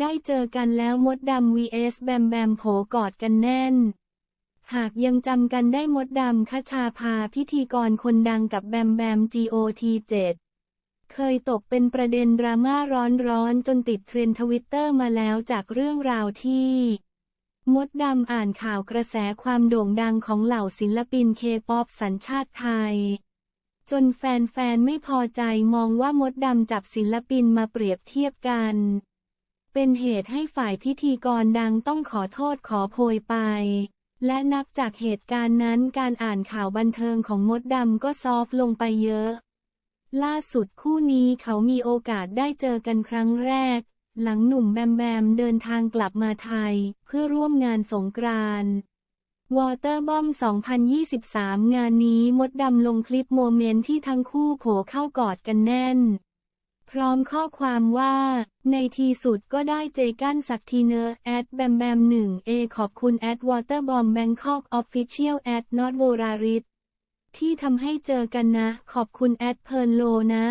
ได้เจอกันแล้วมดดำ vs แบมแบมโผกอดกันแน่น หากยังจำกันได้มดดำคชาพาพิธีกรคนดังกับแบมแบม GOT7 เคยตกเป็นประเด็นดราม่าร้อนๆ จนติดเทรนทวิตเตอร์มาแล้วจากเรื่องราวที่ มดดำอ่านข่าวกระแสความโด่งดังของเหล่าศิลปินเคป๊อปสัญชาติไทย จนแฟนๆ ไม่พอใจมองว่ามดดำจับศิลปินมาเปรียบเทียบกัน เป็นเหตุให้ฝ่ายพิธีกรดังต้องขอโทษขอโพยไป และนับจากเหตุการณ์นั้นการอ่านข่าวบันเทิงของมดดำก็ซอฟต์ลงไปเยอะ ล่าสุดคู่นี้เขามีโอกาสได้เจอกันครั้งแรก หลังหนุ่มแบมแบมเดินทางกลับมาไทย เพื่อร่วมงานสงกรานต์วอเตอร์บอม 2023 งานนี้มดดำลงคลิปโมเมนต์ที่ทั้งคู่โผเข้ากอดกันแน่น พร้อมข้อความว่า ในที่สุดก็ได้เจกันสักทีเนอแอดแบมแบมหนึ่งเอขอบคุณแอดวอเตอร์บอมแบงคอกออฟฟิเชียลแอดนอตโวราริสที่ทำให้เจอกันนะ ขอบคุณแอดเพลินโลนะ